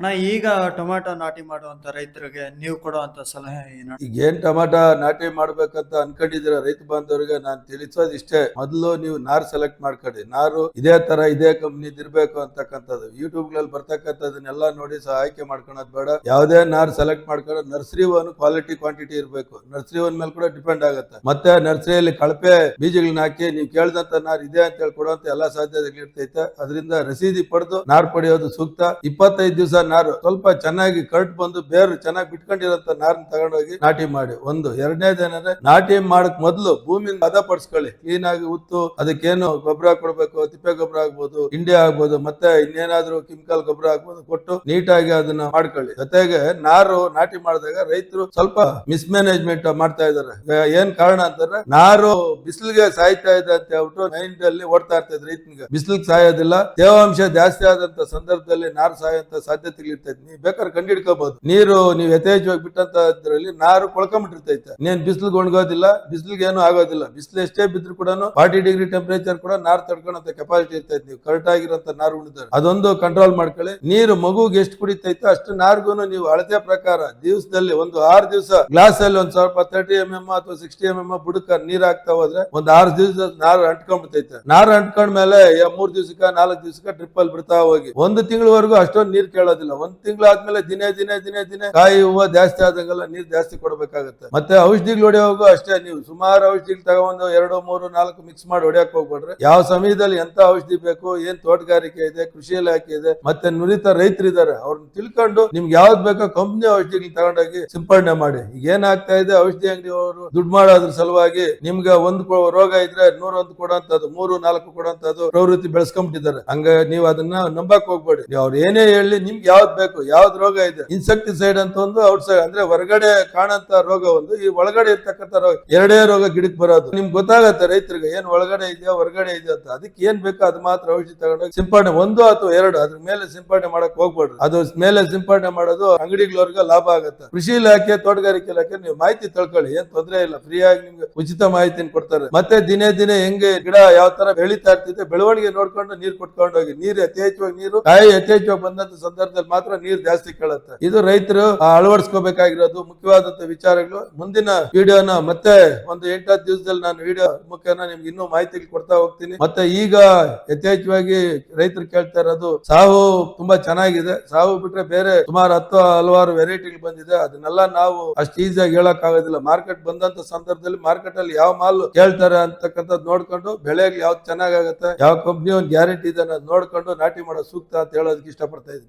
ಅಣ್ಣ, ಈಗ ಟೊಮ್ಯಾಟೊ ನಾಟಿ ಮಾಡುವಂತ ರೈತರಿಗೆ ನೀವು ಕೊಡುವಂತ ಸಲಹೆ ಏನು? ಈಗ ಏನ್ ಟೊಮ್ಯಾಟೊ ನಾಟಿ ಮಾಡ್ಬೇಕಂತ ಅನ್ಕೊಂಡಿದ್ರ ರೈತ ಬಾಂಧವರಿಗೆ? ನಾನು ತಿಳಿಸೋದು ಇಷ್ಟೇ. ಮೊದಲು ನೀವು ನಾರ್ ಸೆಲೆಕ್ಟ್ ಮಾಡ್ಕೊಳ್ಳಿ. ನಾರು ಇದೇ ತರ ಇದೇ ಕಂಪ್ನಿ ಇರ್ಬೇಕು ಅಂತಕ್ಕಂಥದ್ದು. ಯೂಟ್ಯೂಬ್ಗಳಲ್ಲಿ ಬರ್ತಕ್ಕಂಥದನ್ನೆಲ್ಲ ನೋಡಿ ಸಹ ಆಯ್ಕೆ ಮಾಡ್ಕೊಳೋದು ಬೇಡ. ಯಾವುದೇ ನಾರ್ ಸೆಲೆಕ್ಟ್ ಮಾಡ್ಕೊಂಡು ನರ್ಸರಿ ಒನ್ ಕ್ವಾಲಿಟಿ ಕ್ವಾಂಟಿಟಿ ಇರಬೇಕು. ನರ್ಸರಿ ಒನ್ ಮೇಲೆ ಕೂಡ ಡಿಪೆಂಡ್ ಆಗುತ್ತೆ. ಮತ್ತೆ ನರ್ಸರಿಯಲ್ಲಿ ಕಳಪೆ ಬೀಜಗಳನ್ನ ಹಾಕಿ ನೀವು ಕೇಳಿದಂತ ನಾರ್ ಇದೆ ಅಂತ ಹೇಳಿ ಕೊಡುವಂತ ಎಲ್ಲಾ ಸಾಧ್ಯತೆಗಳು ಇರ್ತೈತೆ ಅದರಿಂದ ರಸೀದಿ ಪಡೆದು ನಾರ್ ಪಡೆಯೋದು ಸೂಕ್ತ. ಇಪ್ಪತ್ತೈದು ದಿವಸ ನಾರು ಸ್ವಲ್ಪ ಚೆನ್ನಾಗಿ ಕರ್ಟ್ ಬಂದು ಬೇರು ಚೆನ್ನಾಗಿ ಬಿಟ್ಕೊಂಡಿರೋಂತ ನಾರ್ನ ತಗೊಂಡೋಗಿ ನಾಟಿ ಮಾಡಿ. ಒಂದು. ಎರಡನೇದೇನಂದ್ರೆ ನಾಟಿ ಮಾಡಕ್ ಮೊದಲು ಭೂಮಿ ಹದ ಪಡಿಸ್ಕೊಳ್ಳಿ. ಕ್ಲೀನ್ ಆಗಿ ಉತ್ತು, ಅದಕ್ಕೇನು ಗೊಬ್ಬರ ಕೊಡ್ಬೇಕು, ತಿಪ್ಪೆ ಗೊಬ್ಬರ ಆಗ್ಬೋದು, ಹಿಂಡಿ ಆಗ್ಬೋದು, ಮತ್ತೆ ಇನ್ನೇನಾದ್ರೂ ಕೆಮಿಕಲ್ ಗೊಬ್ಬರ ಆಗ್ಬೋದು ಕೊಟ್ಟು ನೀಟಾಗಿ ಅದನ್ನ ಮಾಡ್ಕೊಳ್ಳಿ. ಜೊತೆಗೆ ನಾರು ನಾಟಿ ಮಾಡಿದಾಗ ರೈತರು ಸ್ವಲ್ಪ ಮಿಸ್ಮ್ಯಾನೇಜ್ಮೆಂಟ್ ಮಾಡ್ತಾ ಇದಾರೆ. ಏನ್ ಕಾರಣ ಅಂತಂದ್ರೆ ನಾರು ಬಿಸಿಲಿಗೆ ಸಾಯ್ತಾ ಇದೆ ಅಂತ ಹೇಳ್ಬಿಟ್ಟು ಮೈಂಡ್ ಅಲ್ಲಿ ಓಡ್ತಾ ಇರ್ತದೆ ರೈತನಿಗೆ. ಬಿಸಿಲಿಗೆ ಸಾಯೋದಿಲ್ಲ. ತೇವಾಂಶ ಜಾಸ್ತಿ ಆದಂತ ಸಂದರ್ಭದಲ್ಲಿ ನಾರು ಸಾಯುವಂತ ಸಾಧ್ಯತೆಗಳು ಇರ್ತೈತೆ ನೀವು ಬೇಕಾದ್ರೆ ಕಂಡಿಡ್ಕೋಬಹುದು ನೀರು ನೀವು ಯಥೇಚ್ಛವಾಗಿ ಬಿಟ್ಟಂತ ಇದ್ರಲ್ಲಿ ನಾರು ಕೊಳ್ಕೊಂಬಿಟ್ಟಿರ್ತೈತೆ. ನೀನ್ ಬಿಸಿಲು ಒಣಗೋದಿಲ್ಲ, ಬಿಸಿಲಿಗೆ ಏನು ಆಗೋದಿಲ್ಲ. ಬಿಸಿಲು ಎಷ್ಟೇ ಬಿದ್ರು ಕೂಡ ಫಾರ್ಟಿ ಡಿಗ್ರಿ ಟೆಂಪರೇಚರ್ ಕೂಡ ನಾರು ತಡ್ಕೊಳಂತ ಕೆಪಾಸಿಟಿ ಇರ್ತೈತೆ. ನೀವು ಕರೆಕ್ಟ್ ಆಗಿರೋಂತ ನಾರು ಉಳಿದ್ರೆ ಅದೊಂದು ಕಂಟ್ರೋಲ್ ಮಾಡ್ಕೊಳ್ಳಿ. ನೀರು ಮಗುಗೆ ಎಷ್ಟು ಕುಡಿತೈತೆ, ಅಷ್ಟು ನಾರ್ಗು ನೀವು ಅಳತೆ ಪ್ರಕಾರ ದಿವಸದಲ್ಲಿ ಒಂದು ಆರು ದಿವಸ ಗ್ಲಾಸ್ ಅಲ್ಲಿ ಒಂದ್ ಸ್ವಲ್ಪ ತರ್ಟಿ ಎಂ ಎಂ ಅಥವಾ ಸಿಕ್ಸ್ಟಿ ಎಂ ಎಂ ಬುಡಕ ನೀರ್ ಹಾಕ್ತಾ ಹೋದ್ರೆ ಒಂದ್ ಆರು ದಿವಸ ನಾರು ಅಂಟ್ಕೊಂಡ್ಬಿಡ್ತೈತೆ ನಾರು ಅಂಟ್ಕೊಂಡ್ಮೇಲೆ ಮೂರ್ ದಿವ್ಸಕ್ಕ, ನಾಲ್ಕು ದಿವ್ಸಕ್ಕ ಟ್ರಿಪ್ ಅಲ್ಲಿ ಬಿಡ್ತಾ ಹೋಗಿ. ಒಂದು ತಿಂಗಳವರೆಗೂ ಅಷ್ಟೊಂದು ನೀರ್ ಕೇಳೋದಿಲ್ಲ. ಒಂದ್ ತಿಂಗಳಾದ್ಮೇಲೆ ದಿನೇ ದಿನೇ ದಿನೇ ದಿನೇ ಕಾಯಿ ಹೂವು ಜಾಸ್ತಿ ಆದಂಗೆಲ್ಲ ನೀರ್ ಜಾಸ್ತಿ ಕೊಡಬೇಕಾಗುತ್ತೆ. ಮತ್ತೆ ಔಷಧಿಗಳು ಹೊಡೆಯೋಗು ಅಷ್ಟೇ ನೀವು. ಸುಮಾರು ಔಷಧಿಗಳು ತಗೊಂಡು ಎರಡು, ಮೂರು, ನಾಲ್ಕು ಮಿಕ್ಸ್ ಮಾಡಿ ಹೊಡೆಯಕ್ ಹೋಗ್ಬೇಡ್ರಿ. ಯಾವ ಸಮಯದಲ್ಲಿ ಎಂತ ಔಷಧಿ ಬೇಕು, ಏನ್ ತೋಟಗಾರಿಕೆ ಇದೆ, ಕೃಷಿ ಇಲಾಖೆ ಇದೆ, ಮತ್ತೆ ನುರಿತ ರೈತರಿದ್ದಾರೆ ಅವ್ರನ್ನ ತಿಳ್ಕೊಂಡು ನಿಮ್ಗೆ ಯಾವ್ದು ಬೇಕೋ ಕಂಪ್ನಿ ಔಷಧಿಗಳು ತಗೊಂಡೋಗಿ ಸಿಂಪಡಣೆ ಮಾಡಿ. ಈಗ ಏನಾಗ್ತಾ ಇದೆ, ಔಷಧಿ ಅಂಗಡಿ ಅವರು ದುಡ್ಡು ಮಾಡೋದ್ರ ಸಲುವಾಗಿ ನಿಮ್ಗೆ ಒಂದು ರೋಗ ಇದ್ರೆ ನೂರೊಂದು ಕೊಡೋಂಥದ್ದು, ಮೂರು, ನಾಲ್ಕು ಕೊಡೋಂಥದ್ದು ಪ್ರವೃತ್ತಿ ಬೆಳೆಸ್ಕೊಂಡ್ಬಿಟ್ಟಿದ್ದಾರೆ ಹಂಗ ನೀವು ಅದನ್ನ ನಂಬಕ್ ಹೋಗ್ಬೇಡಿ. ಅವ್ರು ಏನೇ ಹೇಳಿ ನಿಮ್ಗೆ ಯಾವ್ದು ಬೇಕು, ಯಾವ್ದು ರೋಗ ಇದೆ? ಇನ್ಸೆಕ್ಟಿಸೈಡ್ ಅಂತ ಒಂದು ಔಟ್ಸೈಡ್ ಅಂದ್ರೆ ಹೊರಗಡೆ ಕಾಣಂತ ರೋಗ ಒಂದು, ಈ ಒಳಗಡೆ ಇರ್ತಕ್ಕಂಥ ರೋಗ, ಎರಡೇ ರೋಗ ಗಿಡಕ್ ಬರೋದು. ನಿಮ್ಗೆ ಗೊತ್ತಾಗತ್ತೆ ರೈತರಿಗೆ, ಏನ್ ಒಳಗಡೆ ಇದೆಯಾ, ಹೊರಗಡೆ ಇದೆಯಾ ಅಂತ. ಅದಕ್ಕೆ ಏನ್ ಬೇಕೋ ಅದು ಮಾತ್ರ ಔಷಧಿ ತಗೊಂಡೋಗಿ ಸಿಂಪಡಣೆ ಒಂದು ಅಥವಾ ಎರಡು, ಅದ್ರ ಮೇಲೆ ಸಿಂಪಡಣೆ ಮಾಡಕ್ ಹೋಗ್ಬೇಡ್ರಿ. ಅದು ಮೇಲೆ ಸಿಂಪಡಣೆ ಮಾಡೋದು ಅಂಗಡಿಗಳವ್ರಿಗೆ ಲಾಭ ಆಗುತ್ತೆ. ಕೃಷಿ ಇಲಾಖೆ, ತೋಟಗಾರಿಕೆ ಇಲಾಖೆ, ನೀವು ಮಾಹಿತಿ ತಿಳ್ಕೊಳ್ಳಿ, ಏನ್ ತೊಂದರೆ ಇಲ್ಲ ಫ್ರೀ ಆಗಿ ನಿಮ್ಗೆ ಉಚಿತ ಮಾಹಿತಿನ ಕೊಡ್ತಾರೆ. ಮತ್ತೆ ದಿನೇ ದಿನೇ ಹೆಂಗೆ ಗಿಡ ಯಾವ ತರ ಬೆಳೀತಾ ಇರ್ತಿದೆ, ಬೆಳವಣಿಗೆ ನೋಡ್ಕೊಂಡು ನೀರ್ ಕೊಟ್ಕೊಂಡು ಹೋಗಿ. ನೀರು ಯಥೇಚ್ಛವಾಗಿ ನೀರು ಕಾಯಿ ಯಥೇಚ್ಛವಾಗಿ ಬಂದಂತ ಸಂದರ್ಭದಲ್ಲಿ ಮಾತ್ರ ನೀರ್ ಜಾಸ್ತಿ ಕೇಳುತ್ತೆ. ಇದು ರೈತರು ಅಳವಡಿಸ್ಕೋಬೇಕಾಗಿರೋದು ಮುಖ್ಯವಾದಂತ ವಿಚಾರಗಳು. ಮುಂದಿನ ವಿಡಿಯೋನ ಮತ್ತೆ ಒಂದು ಎಂಟತ್ತು ದಿವಸದಲ್ಲಿ ನಾನು ವಿಡಿಯೋ ಮುಖ್ಯನ ನಿಮ್ಗೆ ಇನ್ನೂ ಮಾಹಿತಿ ಕೊಡ್ತಾ ಹೋಗ್ತೀನಿ. ಮತ್ತೆ ಈಗ ಯಥೇಚ್ಛವಾಗಿ ರೈತರು ಕೇಳ್ತಾ ಇರೋದು ಸಾವು ತುಂಬಾ ಚೆನ್ನಾಗಿದೆ. ಸಾವು ಬಿಟ್ರೆ ಬೇರೆ ಸುಮಾರು ಹತ್ತು, ಹಲವಾರು ವೆರೈಟಿಗಳು ಬಂದಿದೆ. ಅದನ್ನೆಲ್ಲ ನಾವು ಅಷ್ಟು ಈಸಿಯಾಗಿ ಹೇಳಕ್ ಆಗೋದಿಲ್ಲ. ಮಾರ್ಕೆಟ್ ಬಂದಂತ ಸಂದರ್ಭದಲ್ಲಿ ಮಾರ್ಕೆಟ್ ಅಲ್ಲಿ ಯಾವ ಮಾಲ್ ಕೇಳ್ತಾರೆ ಅಂತಕ್ಕಂಥದ್ದು ನೋಡ್ಕೊಂಡು ಬೆಳೆಗೆ ಯಾವ್ದು ಚೆನ್ನಾಗಾಗತ್ತೆ, ಯಾವ ಕಂಪ್ನಿ ಒಂದು ಗ್ಯಾರಂಟಿ ಇದೆ ಅನ್ನೋದು ನೋಡ್ಕೊಂಡು ನಾಟಿ ಮಾಡೋ ಸೂಕ್ತ ಅಂತ ಹೇಳೋದಕ್ಕೆ ಇಷ್ಟಪಡ್ತಾ ಇದ್ದೀನಿ.